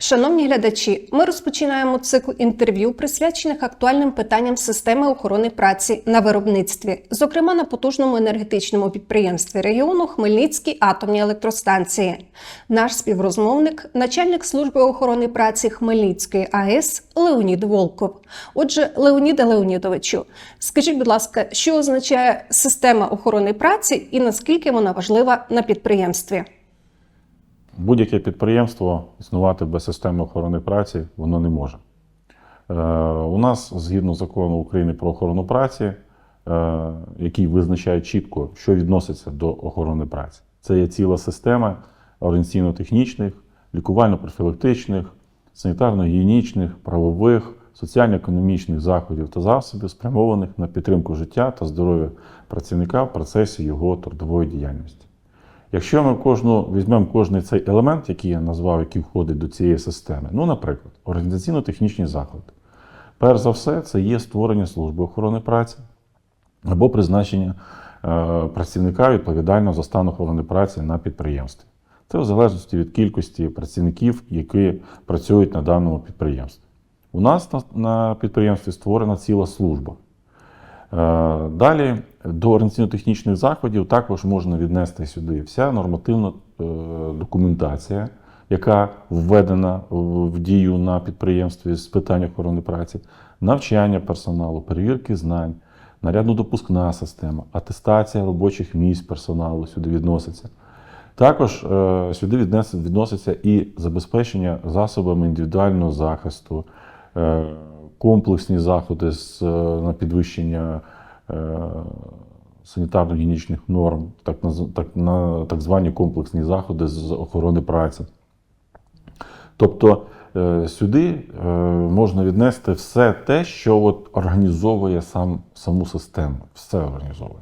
Шановні глядачі, ми розпочинаємо цикл інтерв'ю, присвячених актуальним питанням системи охорони праці на виробництві, зокрема на потужному енергетичному підприємстві регіону Хмельницькій атомній електростанції. Наш співрозмовник, начальник служби охорони праці Хмельницької АЕС Леонід Волков. Отже, Леоніде Леонідовичу, скажіть, будь ласка, що означає система охорони праці і наскільки вона важлива на підприємстві? Будь-яке підприємство існувати без системи охорони праці воно не може. Е, у нас, згідно закону України про охорону праці, е, який визначає чітко, що відноситься до охорони праці, це є ціла система організаційно-технічних, лікувально-профілактичних, санітарно-гігієнічних, правових, соціально-економічних заходів та засобів, спрямованих на підтримку життя та здоров'я працівника в процесі його трудової діяльності. Якщо ми кожну візьмемо кожний цей елемент, який я назвав, який входить до цієї системи, ну, наприклад, організаційно-технічні заклади. Перш за все, це є створення служби охорони праці або призначення е, працівника відповідального за стан охорони праці на підприємстві. Це в залежності від кількості працівників, які працюють на даному підприємстві. У нас на, на підприємстві створена ціла служба. Е, Далі до організаційно-технічних заходів також можна віднести сюди вся нормативна е, документація, яка введена в дію на підприємстві з питань охорони праці, навчання персоналу, перевірки знань, нарядно-допускна система, атестація робочих місць персоналу сюди відноситься. Також е, сюди відноситься і забезпечення засобами індивідуального захисту, е, комплексні заходи на підвищення е, санітарно-гігієнічних норм, так, так, на так звані комплексні заходи з охорони праці. Тобто е, сюди е, можна віднести все те, що от організовує сам, саму систему. Все організовує.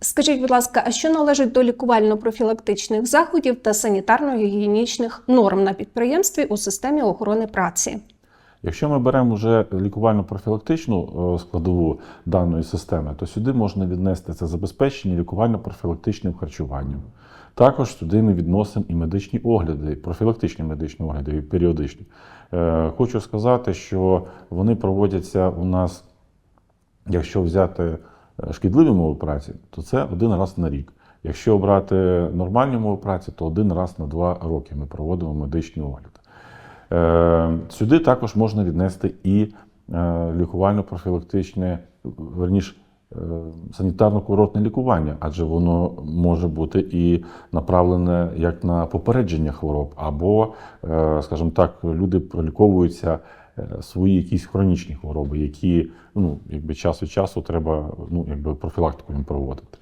Скажіть, будь ласка, а що належить до лікувально-профілактичних заходів та санітарно-гігієнічних норм на підприємстві у системі охорони праці? Якщо ми беремо вже лікувально-профілактичну е, складову даної системи, то сюди можна віднести це забезпечення лікувально-профілактичним харчуванням. Також сюди ми відносимо і медичні огляди, профілактичні медичні огляди, і періодичні. Е, Хочу сказати, що вони проводяться у нас, якщо взяти е, шкідливі мови праці, то це один раз на рік. Якщо брати нормальні мови праці, то один раз на два роки ми проводимо медичні огляди. Е, Сюди також можна віднести і е, лікувально-профілактичне, верніше, санітарно-курортне лікування, адже воно може бути і направлене як на попередження хвороб, або, е, скажімо так, люди проліковуються свої якісь хронічні хвороби, які ну, якби час від часу треба ну, якби профілактику їм проводити.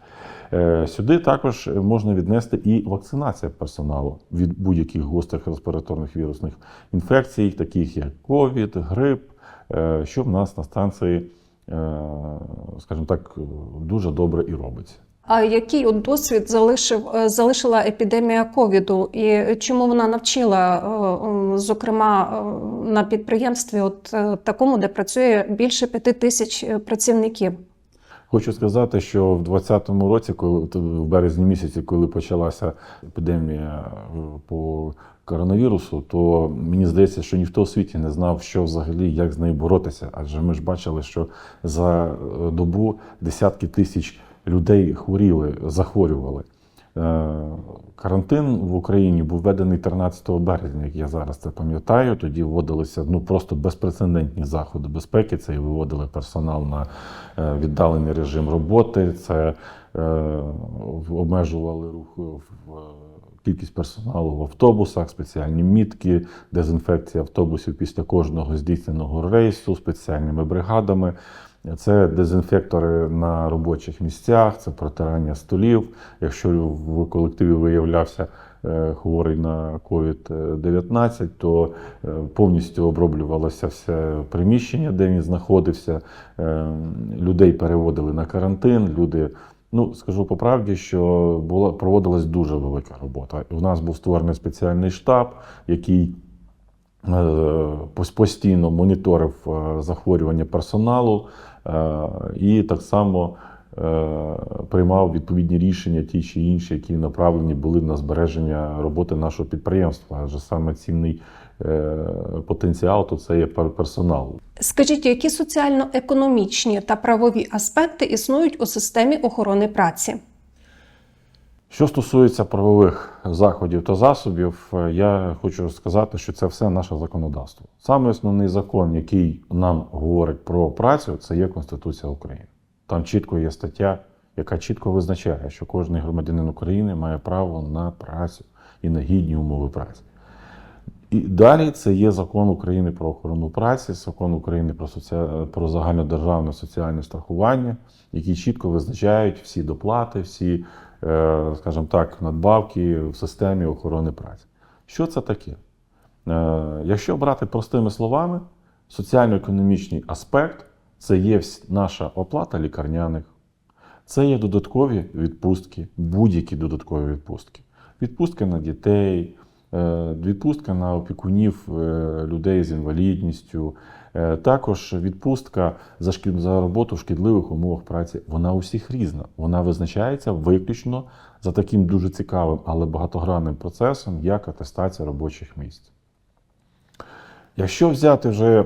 Е, Сюди також можна віднести і вакцинація персоналу від будь-яких гострих респіраторних вірусних інфекцій, таких як ковід, грип, е, що в нас на станції, е, скажімо так, дуже добре і робиться. А який от досвід залишив е, залишила епідемія ковіду, і чому вона навчила, е, зокрема е, на підприємстві, от такому, де працює більше п'яти тисяч працівників? Хочу сказати, що в 2020 році, коли в березні місяці, коли почалася епідемія по коронавірусу, то мені здається, що ніхто у світі не знав, що взагалі як з нею боротися. Адже ми ж бачили, що за добу десятки тисяч людей хворіли, захворювали. Е, Карантин в Україні був введений 13 березня, як я зараз це пам'ятаю. Тоді вводилися ну просто безпрецедентні заходи безпеки. Це і виводили персонал на е, віддалений режим роботи, це е, обмежували рух в кількість персоналу в автобусах, спеціальні мітки, дезінфекція автобусів після кожного здійсненого рейсу спеціальними бригадами. Це дезінфектори на робочих місцях, це протирання столів. Якщо в колективі виявлявся е, хворий на COVID-19, то е, повністю оброблювалося все приміщення, де він знаходився. Е, Людей переводили на карантин. Люди, ну скажу по правді, що була проводилась дуже велика робота. У нас був створений спеціальний штаб, який постійно моніторив захворювання персоналу. Е, І так само е, приймав відповідні рішення, ті чи інші, які направлені були на збереження роботи нашого підприємства. Адже саме цінний е, потенціал то це є пер- персонал. Скажіть, які соціально-економічні та правові аспекти існують у системі охорони праці? Що стосується правових заходів та засобів, е, я хочу сказати, що це все наше законодавство. Саме основний закон, який нам говорить про працю, це є Конституція України. Там чітко є стаття, яка чітко визначає, що кожен громадянин України має право на працю і на гідні умови праці. І далі це є закон України про охорону праці, закон України про, соці... про загальнодержавне соціальне страхування, які чітко визначають всі доплати, всі, скажімо так, надбавки в системі охорони праці. Що це таке? Е, Якщо брати простими словами, соціально-економічний аспект це є наша оплата лікарняних, це є додаткові відпустки, будь-які додаткові відпустки. Відпустка на дітей, е, відпустка на опікунів е, людей з інвалідністю, е, також відпустка за, шкід- за роботу в шкідливих умовах праці. Вона у всіх різна. Вона визначається виключно за таким дуже цікавим, але багатогранним процесом, як атестація робочих місць. Якщо взяти вже е,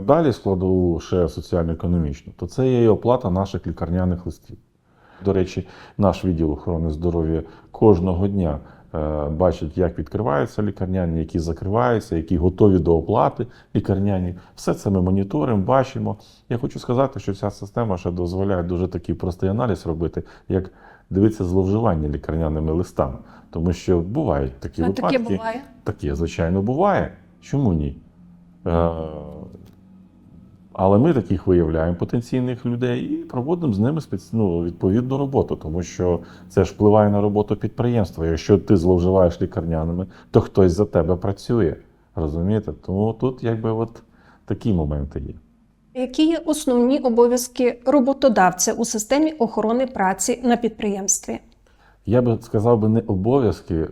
далі складову ще соціально-економічну, то це є і оплата наших лікарняних листів. До речі, наш відділ охорони здоров'я кожного дня е, бачить, як відкриваються лікарняні, які закриваються, які готові до оплати лікарняні. Все це ми моніторимо, бачимо. Я хочу сказати, що ця система ще дозволяє дуже такий простий аналіз робити, як дивитися зловживання лікарняними листами. Тому що бувають такі А випадки. таке буває. Таке, звичайно, буває. Чому ні? Але ми таких виявляємо потенційних людей і проводимо з ними спец... ну, відповідну роботу, тому що це ж впливає на роботу підприємства. Якщо ти зловживаєш лікарняними, то хтось за тебе працює. Розумієте? Тому тут якби от такі моменти є. Які є основні обов'язки роботодавця у системі охорони праці на підприємстві? Я би сказав би не обов'язки е,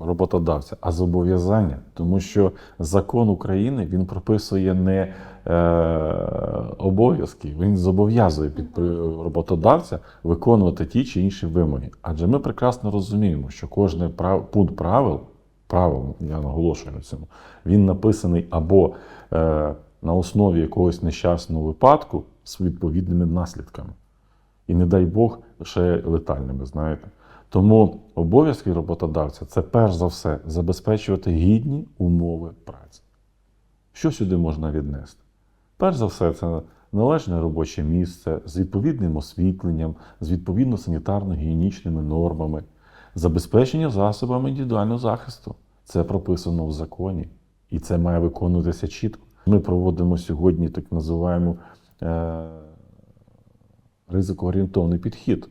роботодавця, а зобов'язання. Тому що закон України він прописує не е, обов'язки, він зобов'язує підпри- роботодавця виконувати ті чи інші вимоги. Адже ми прекрасно розуміємо, що кожен прав, пункт правил, правил, я наголошую на цьому, він написаний або е, на основі якогось нещасного випадку з відповідними наслідками і не дай Бог ще летальними, знаєте. Тому обов'язки роботодавця це перш за все забезпечувати гідні умови праці. Що сюди можна віднести? Перш за все, це належне робоче місце з відповідним освітленням, з відповідно санітарно-гігієнічними нормами, забезпечення засобами індивідуального захисту. Це прописано в законі, і це має виконуватися чітко. Ми проводимо сьогодні так називаємо е, ризикоорієнтовний підхід.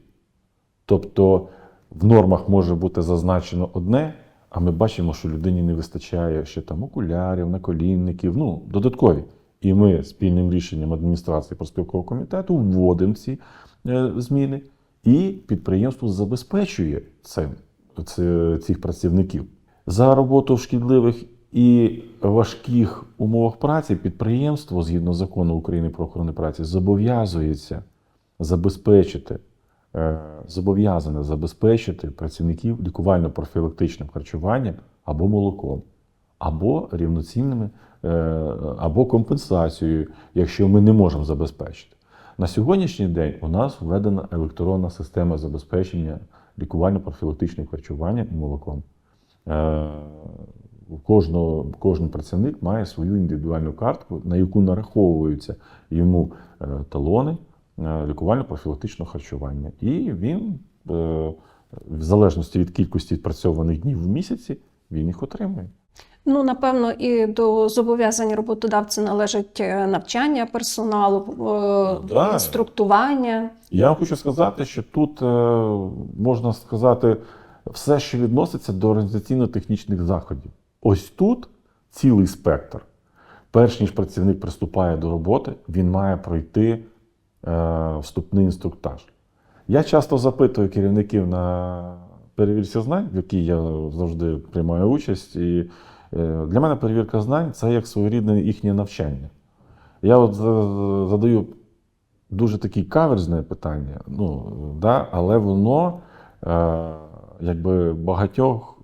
Тобто в нормах може бути зазначено одне, а ми бачимо, що людині не вистачає ще там окулярів, наколінників, ну, додаткові. І ми спільним рішенням адміністрації проспілкового комітету вводимо ці е, зміни, і підприємство забезпечує цим, цих працівників. За роботу в шкідливих і важких умовах праці підприємство, згідно закону України про охорону праці, зобов'язується забезпечити, зобов'язане забезпечити працівників лікувально-профілактичним харчуванням або молоком, або рівноцінними, е, або компенсацією, якщо ми не можемо забезпечити. На сьогоднішній день у нас введена електронна система забезпечення лікувально-профілактичним харчуванням і молоком. Е, Кожного, кожен працівник має свою індивідуальну картку, на яку нараховуються йому е, талони е, лікувально-профілактичного харчування. І він, е, в залежності від кількості відпрацьованих днів в місяці, він їх отримує. Ну, напевно, і до зобов'язань роботодавця належить е, навчання персоналу, е, Да. інструктування. Я вам хочу сказати, що тут е, можна сказати все, що відноситься до організаційно-технічних заходів. Ось тут цілий спектр. Перш ніж працівник приступає до роботи, він має пройти е, вступний інструктаж. Я часто запитую керівників на перевірці знань, в якій я завжди приймаю участь. І е, для мене перевірка знань це як своєрідне їхнє навчання. Я от задаю дуже таке каверзне питання, ну, да, але воно е, якби багатьох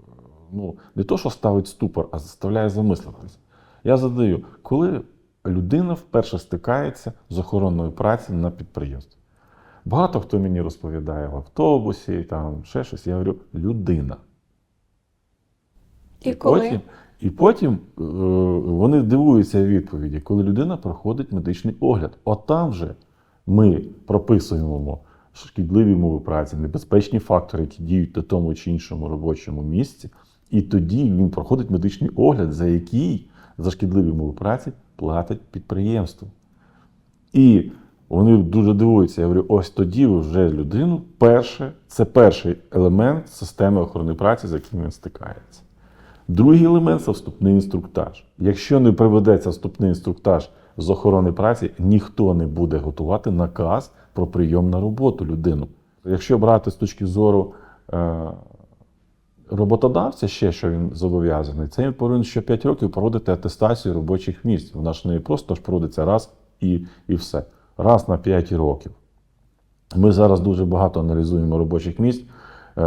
ну, не то, що ставить ступор, а заставляє замислитись. Я задаю, коли людина вперше стикається з охоронною праці на підприємстві. Багато хто мені розповідає в автобусі, там ще щось. Я говорю, людина. І коли? Потім, і потім е, вони дивуються відповіді, коли людина проходить медичний огляд. От там же ми прописуємо шкідливі умови праці, небезпечні фактори, які діють на тому чи іншому робочому місці. І тоді він проходить медичний огляд, за який за шкідливі умови праці платить підприємство. І вони дуже дивуються. Я говорю, ось тоді вже людину перше, це перший елемент системи охорони праці, з яким він стикається. Другий елемент це вступний інструктаж. Якщо не проведеться вступний інструктаж з охорони праці, ніхто не буде готувати наказ про прийом на роботу людину. Якщо брати з точки зору е, роботодавця, ще що він зобов'язаний, це він повинен що 5 років проводити атестацію робочих місць. Вона ж не просто ж проводиться раз і, і все. Раз на 5 років. Ми зараз дуже багато аналізуємо робочих місць е,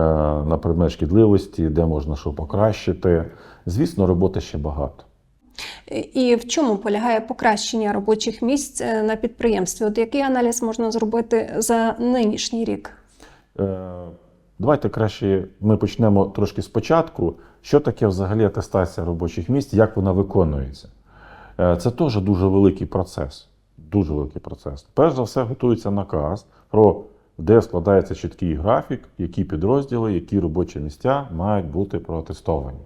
на предмет шкідливості, де можна що покращити. Звісно, роботи ще багато. І в чому полягає покращення робочих місць е, на підприємстві? От який аналіз можна зробити за нинішній рік? Давайте краще ми почнемо трошки спочатку. Що таке взагалі атестація робочих місць, як вона виконується? Е, Це теж дуже великий процес. Дуже великий процес. Перш за все, готується наказ, про де складається чіткий графік, які підрозділи, які робочі місця мають бути проатестовані.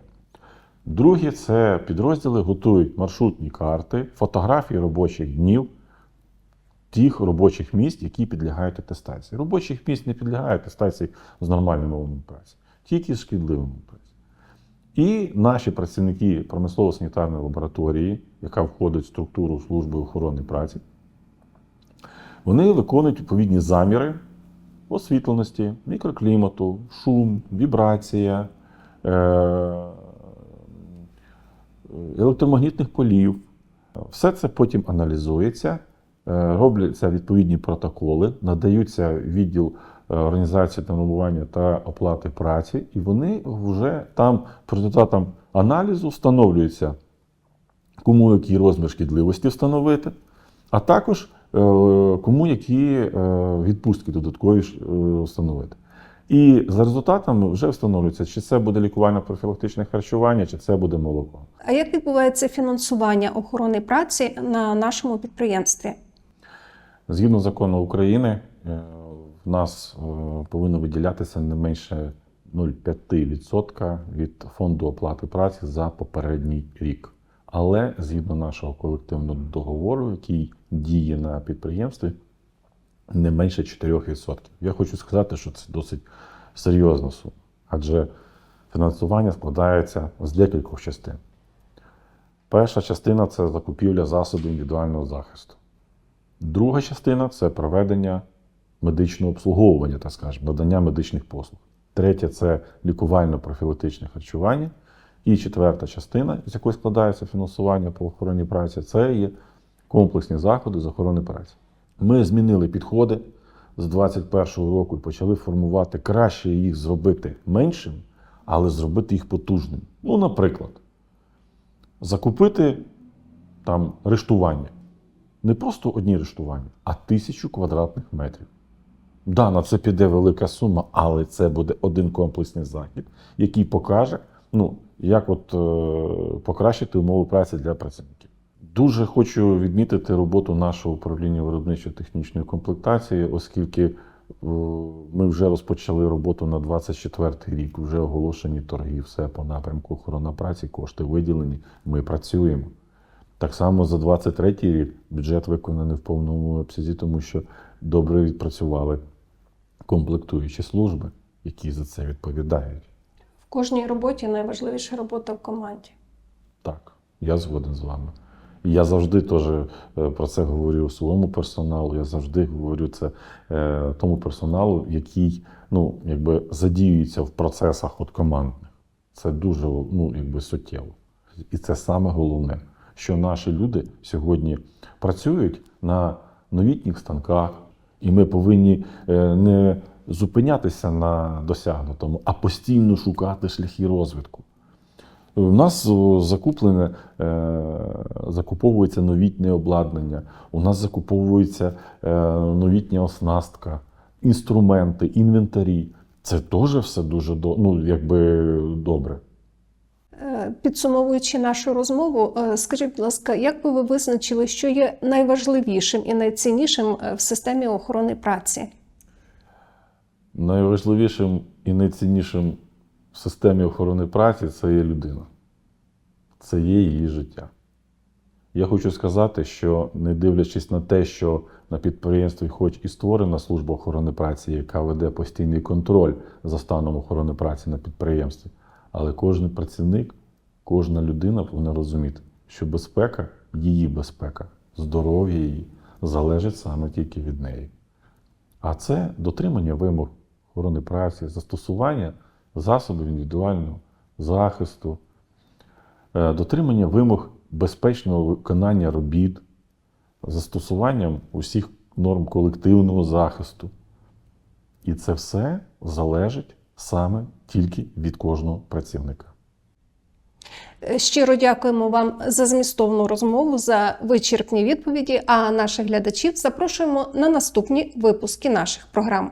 Друге, це підрозділи готують маршрутні карти, фотографії робочих днів тих робочих місць, які підлягають атестації. Робочих місць не підлягають атестації з нормальними умовами праці, тільки з шкідливими праці. І наші працівники промислово-санітарної лабораторії, яка входить в структуру служби охорони праці, вони виконують відповідні заміри освітленості, мікроклімату, шум, вібрація, е- електромагнітних полів. Все це потім аналізується, робляться відповідні протоколи, надаються відділ е, організації та нормування та оплати праці, і вони вже там по результатам аналізу встановлюється, кому який розмір шкідливості встановити, а також е, кому які е, відпустки додаткові е, встановити. І за результатами вже встановлюється, чи це буде лікувально-профілактичне харчування, чи це буде молоко. А як відбувається фінансування охорони праці на нашому підприємстві? Згідно закону України, е, в нас е, повинно виділятися не менше 0,5% від фонду оплати праці за попередній рік. Але згідно нашого колективного договору, який діє на підприємстві, не менше 4%. Я хочу сказати, що це досить серйозна сума, адже фінансування складається з декількох частин. Перша частина це закупівля засобів індивідуального захисту. Друга частина це проведення медичного обслуговування, так скажемо, надання медичних послуг. Третя це лікувально-профілактичне харчування. І четверта частина, з якої складається фінансування по охороні праці, це є комплексні заходи з охорони праці. Ми змінили підходи з 2021 року і почали формувати краще їх зробити меншим, але зробити їх потужним. Ну, наприклад, закупити там рештування. Не просто одні рештування, а тисячу квадратних метрів. Да, на це піде велика сума, але це буде один комплексний захід, який покаже, ну, як от, е, покращити умови праці для працівників. Дуже хочу відмітити роботу нашого управління виробничо-технічної комплектації, оскільки е, ми вже розпочали роботу на 24 рік, вже оголошені торги, все по напрямку охорона праці, кошти виділені, ми працюємо. Так само за 23 рік бюджет виконаний в повному обсязі, тому що добре відпрацювали комплектуючі служби, які за це відповідають. В кожній роботі найважливіша робота в команді. Так, я згоден з вами. Я завжди теж е, про це говорю своєму персоналу. Я завжди говорю це е, тому персоналу, який ну, якби задіюється в процесах от командних. Це дуже ну, якби, суттєво. І це саме головне, що наші люди сьогодні працюють на новітніх станках, і ми повинні е, не зупинятися на досягнутому, а постійно шукати шляхи розвитку. У нас закуплене, е, закуповується новітнє обладнання, у нас закуповується е, новітня оснастка, інструменти, інвентарі. Це теж все дуже ну, якби добре. Е, Підсумовуючи нашу розмову, е, скажіть, будь ласка, як би ви визначили, що є найважливішим і найціннішим е, в системі охорони праці? Найважливішим і найціннішим в системі охорони праці це є людина. Це є її життя. Я хочу сказати, що не дивлячись на те, що на підприємстві, хоч і створена служба охорони праці, яка веде постійний контроль за станом охорони праці на підприємстві, але кожен працівник, кожна людина повинна розуміти, що безпека, її безпека, здоров'я її залежить саме тільки від неї. А це дотримання вимог охорони праці, застосування засобів індивідуального захисту, е, дотримання вимог безпечного виконання робіт, застосуванням усіх норм колективного захисту. І це все залежить саме тільки від кожного працівника. Е, Щиро дякуємо вам за змістовну розмову, за вичерпні відповіді. А наших глядачів запрошуємо на наступні випуски наших програм.